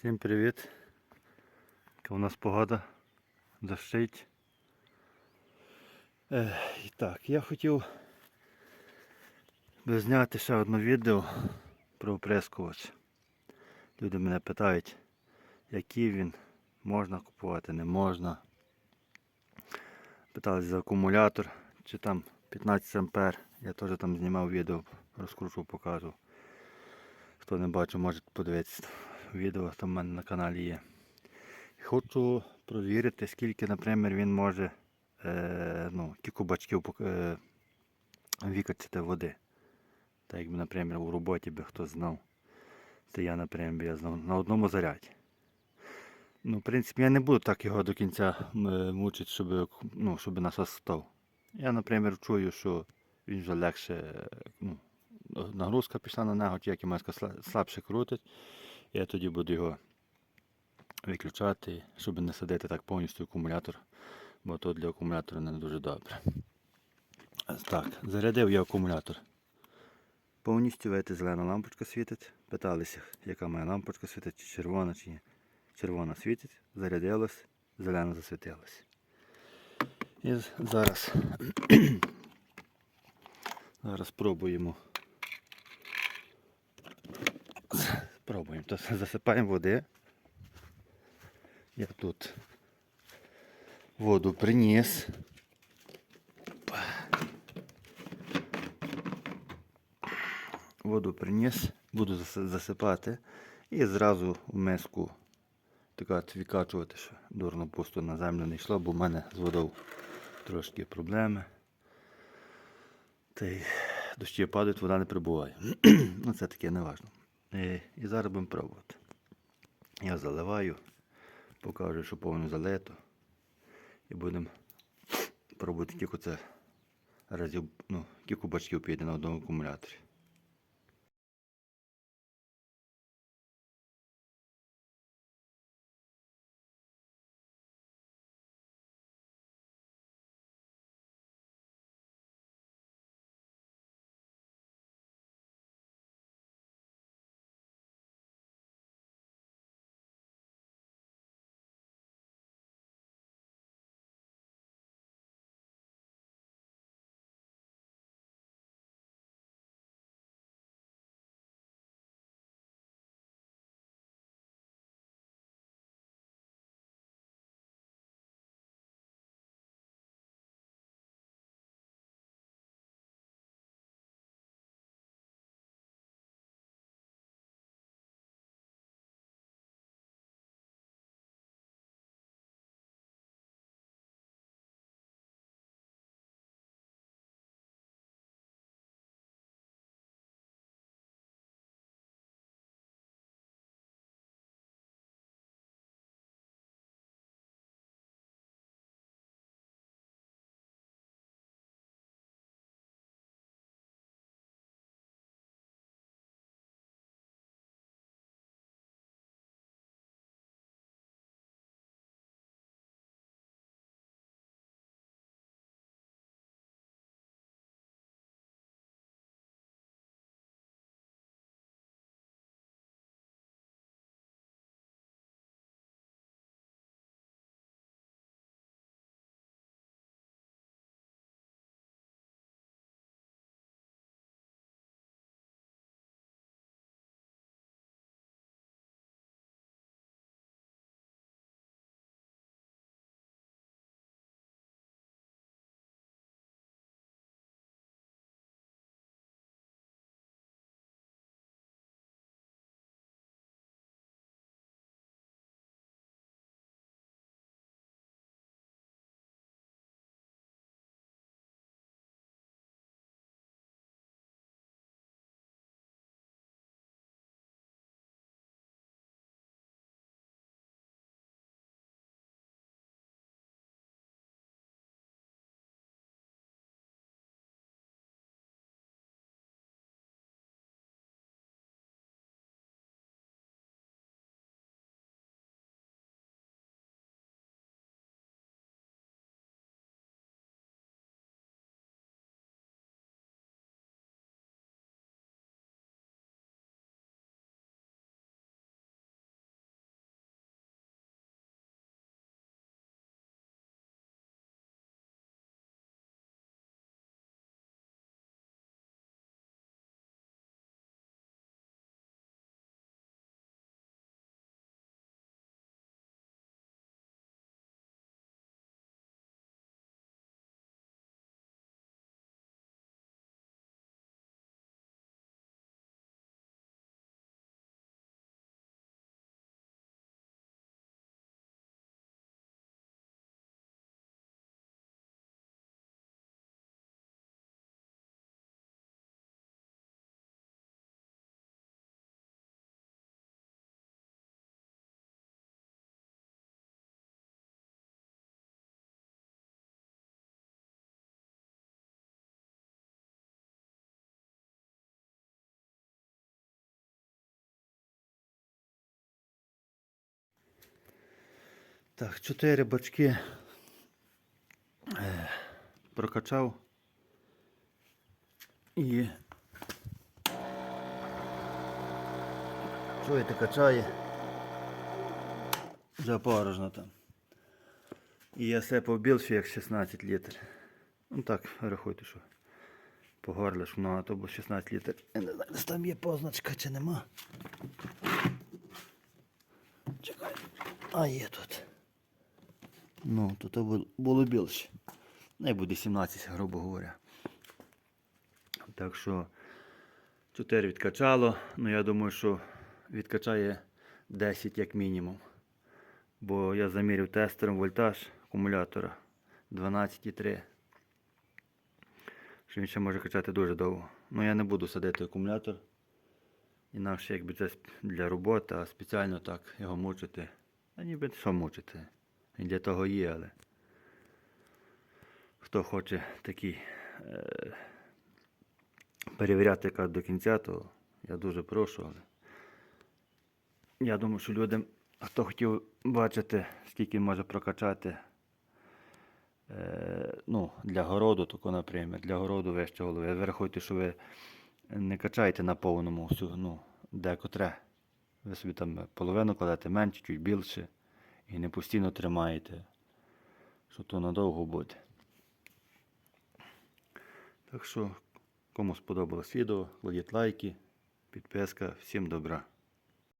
Всім привіт. У нас погода дощить. Е, і так, я хотів би зняти ще одне відео про оприскувач. Люди мене питають, який він, можна купувати, не можна. Питали за акумулятор, чи там 15 ампер. Я теж там знімав відео, розкручував, показував. Хто не бачив, може подивитися відео, там в мене на каналі є. Хочу провірити, скільки, наприклад, він може е, ну, кілька бачків е, викачати води. Так якби, наприклад, у роботі би хто знав. Це я, наприклад, я знав на одному заряді. Ну, в принципі, я не буду так його до кінця е, мучити, щоб, ну, щоб насос став. Я, наприклад, чую, що він вже легше, е, ну, нагрузка пішла на нього, як я сла- слабше крутить. Я тоді буду його виключати, щоб не садити так повністю акумулятор, бо то для акумулятора не дуже добре. Так, зарядив я акумулятор. Повністю видите, зелена лампочка світить. Питалися, яка моя лампочка світить, чи червона, чи ні. Червона світить, зарядилась, зелена засвітилась. І зараз, зараз пробуємо. Пробуємо. То засипаємо води. Я тут воду приніс. Воду приніс, буду засипати і зразу в миску так от відкачувати, що дурно пусто на землю не йшло, бо в мене з водою трошки проблеми. Та й дощі падають, вода не прибуває. ну це таке не важно. І, і зараз будемо пробувати. Я заливаю, покажу, що повно залито. І будемо пробувати кілька це разів, ну, кілька бачків піде на одному акумуляторі. Так, чотири бачки е, прокачав. І чуєте, качає. Вже порожно там. І я сепав більше як 16 літрів. Ну так, рахуйте, що по горлиш много, то було 16 літрів. Я не знаю, там є позначка чи нема. Чекай. А є тут. Ну, то то було більше. Не буде 17, грубо говоря. Так що 4 відкачало. Ну я думаю, що відкачає 10 як мінімум. Бо я заміряв тестером вольтаж акумулятора 12,3. Що він ще може качати дуже довго. Ну я не буду садити акумулятор. Інакше якби це для роботи, а спеціально так його мучити. А ніби що мучити. Він для того є, але хто хоче такий е, перевіряти як до кінця, то я дуже прошу. Але я думаю, що людям, хто хотів бачити, скільки може прокачати е, ну, для городу, тако, наприклад, для городу вище голови. Ви рахуйте, що ви не качаєте на повному всю, ну, декотре. Ви собі там половину кладете менше, чуть більше. І не постійно тримаєте, що то надовго буде. Так що, кому сподобалось відео, кладіть лайки, підписка. Всім добра.